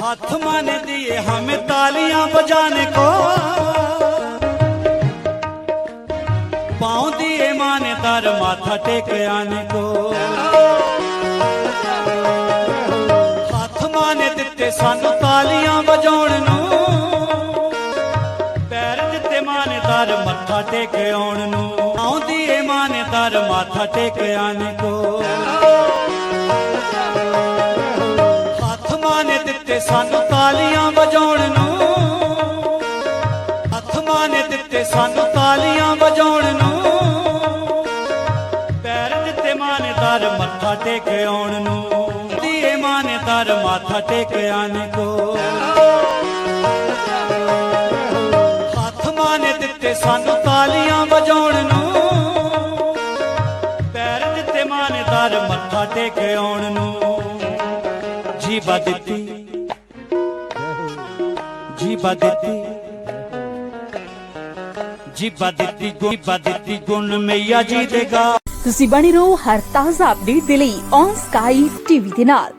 हाथ मान दिए हमें तालियां बजाने को पाँव दिए माने तार माथा टेक आने को हाथ माने दिते सानू तालियां बजाने पैर दिते माने तार मत्था टेक आने पाँव दिए माने तार माथा टेक आने को ਹੱਥ ਦਿੱਤੇ ਸਾਨੂੰ ਤਾਲੀਆਂ ਵਜਾਉਣ ਨੂੰ। ਹੱਥ ਮਾਨੇ ਦਿੱਤੇ ਸਾਨੂੰ ਤਾਲੀਆਂ ਵਜਾਉਣ ਨੂੰ। ਪੈਰ ਦਿੱਤੇ ਮਾਨੇਦਾਰ ਮੱਥਾ ਟੇਕ ਆਉਣ ਨੂੰ ਦੀਏ ਮਾਨੇਦਾਰ ਮਾਥਾ ਟੇਕ ਆਣੇ ਕੋ। ਹੱਥ ਮਾਨੇ ਦਿੱਤੇ ਸਾਨੂੰ ਤਾਲੀਆਂ ਵਜਾਉਣ ਨੂੰ। ਪੈਰ ਦਿੱਤੇ ਮਾਨੇਦਾਰ ਮੱਥਾ ਟੇਕ ਆਉਣ ਨੂੰ। ਜੀਬਾ ਦਿੱਤੀ। ਜੀਬਾ ਦਿੱਤੀ। ਜੀਬਾ ਦਿੱਤੀ ਗੋਬਾ ਦਿੱਤੀ ਗੁਣ ਮਈਆ ਜੀ ਦੇਗਾ ਤੁਸੀਂ ਬਣੇ ਰਹੋ ਹਰ ਤਾਜ਼ਾ ਅਪਡੇਟ ਦੇ ਲਈ ਔਨ ਸਕਾਈ ਟੀਵੀ ਦੇ ਨਾਲ।